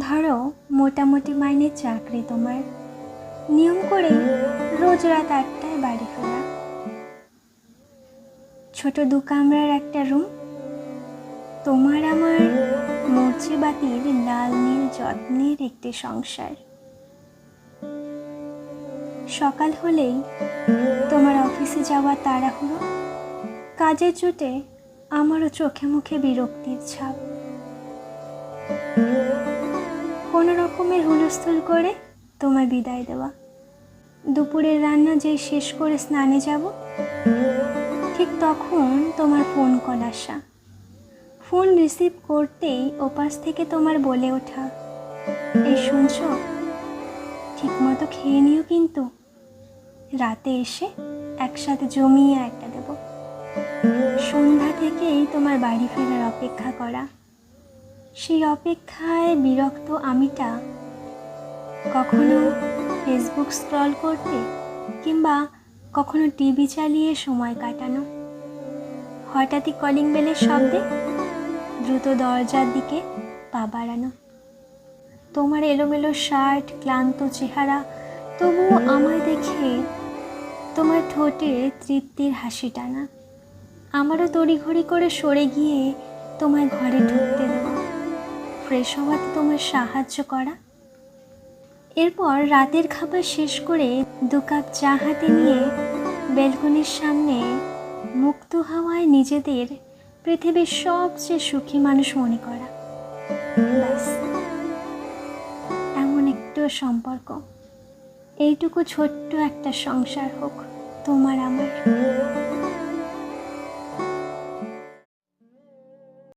ধরো, মোটামুটি মাইনের চাকরি তোমার। নিয়ম করে রোজ রাত আটটায় বাড়ি ফেরা ছোট দু কামরার একটা রুম। তোমার আমার মরচে বাতির লাল নীল যত্নের একটি সংসার। সকাল হলেই তোমার অফিসে যাওয়া তাড়াহুড়ো। কাজের চোটে আমারও চোখে মুখে বিরক্তির ছাপ। কোনো রকমের হুলস্থুল করে তোমায় বিদায় দেওয়া। দুপুরের রান্না যে শেষ করে স্নানে যাব, ঠিক তখন তোমার ফোন কল আসা। ফোন রিসিভ করতেই ওপাশ থেকে তোমার বলে ওঠা, এই শুনছো? ঠিকমতো খেয়ে নিও কিন্তু। রাতে এসে একসাথে জমিয়ে একটা দেব। সন্ধ্যা থেকেই তোমার বাড়ি ফেরার অপেক্ষা করা। সেই অপেক্ষায় বিরক্ত আমিটা কখনো ফেসবুক স্ক্রল করতে কিংবা কখনো টিভি চালিয়ে সময় কাটানো। হঠাৎই কলিং বেলের শব্দে দ্রুত দরজার দিকে পা বাড়ানো। তোমার এলোমেলো শার্ট, ক্লান্ত চেহারা, তবুও আমায় দেখে তোমার ঠোঁটে তৃপ্তির হাসি টানা। আমারও তড়িঘড়ি করে সরে গিয়ে তোমায় ঘরে ঢুকতে দেওয়া হওয়াতে তোমার সাহায্য করা। এরপর রাতের খাবার শেষ করে দু কাপ চা হাতে নিয়ে বেলকনির সামনে মুক্ত হাওয়ায় নিজেদের পৃথিবীর সবচেয়ে সুখী মানুষ মনে করা। এমন একটু সম্পর্ক। এইটুকু ছোট্ট একটা সংসার হোক, তোমার আমার।